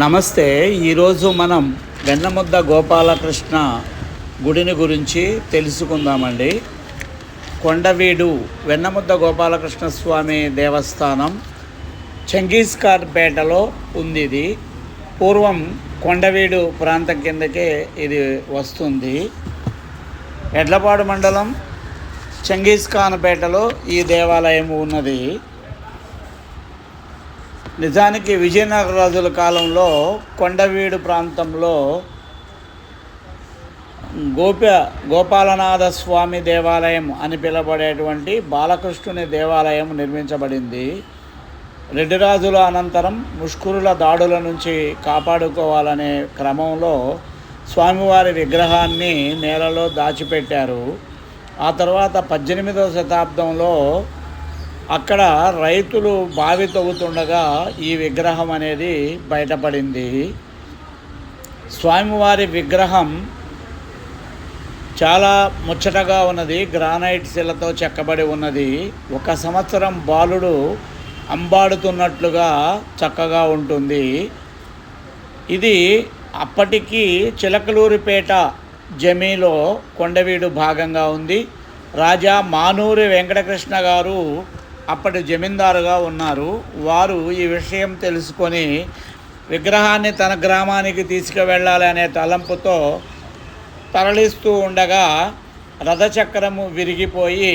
నమస్తే. ఈరోజు మనం వెన్నముద్ద గోపాలకృష్ణ గుడిని గురించి తెలుసుకుందామండి. కొండవీడు వెన్నముద్ద గోపాలకృష్ణ స్వామి దేవస్థానం చంగీస్ పేటలో ఉంది ఇది పూర్వం కొండవీడు ప్రాంతం కిందకే ఇది వస్తుంది. ఎడ్లపాడు మండలం చంగీస్ పేటలో ఈ దేవాలయం ఉన్నది. నిజానికి విజయనగర రాజుల కాలంలో కొండవీడు ప్రాంతంలో గోప గోపాలనాథ స్వామి దేవాలయం అని పిలువబడేటువంటి బాలకృష్ణుని దేవాలయం నిర్మించబడింది. రెడ్డిరాజుల అనంతరం ముష్కరుల దాడుల నుంచి కాపాడుకోవాలనే క్రమంలో స్వామివారి విగ్రహాన్ని నేలలో దాచిపెట్టారు. ఆ తర్వాత పద్దెనిమిదవ శతాబ్దంలో అక్కడ రైతులు బావి తవ్వుతుండగా ఈ విగ్రహం అనేది బయటపడింది. స్వామివారి విగ్రహం చాలా ముచ్చటగా ఉన్నది గ్రానైట్ శిలతో చెక్కబడి ఉన్నది. ఒక సంవత్సరం బాలుడు అంబాడుతున్నట్లుగా చక్కగా ఉంటుంది. ఇది అప్పటికి చిలకలూరిపేట జమీలో కొండవీడు భాగంగా ఉంది. రాజా మానూరి వెంకటకృష్ణ గారు అప్పటి జమీందారుగా ఉన్నారు. వారు ఈ విషయం తెలుసుకొని విగ్రహాన్ని తన గ్రామానికి తీసుకువెళ్ళాలి అనే తలంపుతో తరలిస్తూ ఉండగా రథచక్రము విరిగిపోయి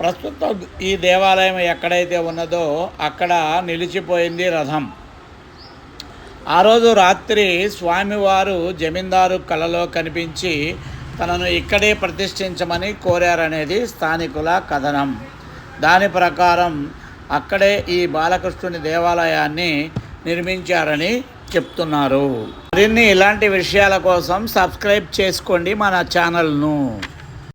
ప్రస్తుతం ఈ దేవాలయం ఎక్కడైతే ఉన్నదో అక్కడ నిలిచిపోయింది రథం. ఆ రోజు రాత్రి స్వామివారు జమీందారు కలలో కనిపించి తనను ఇక్కడే ప్రతిష్ఠించమని కోరారనేది స్థానికుల కథనం. దాని ప్రకారం అక్కడే ఈ బాలకృష్ణుని దేవాలయాన్ని నిర్మించారని చెప్తున్నారు. మరిన్ని ఇలాంటి విషయాల కోసం సబ్స్క్రైబ్ చేసుకోండి మన ఛానల్ను.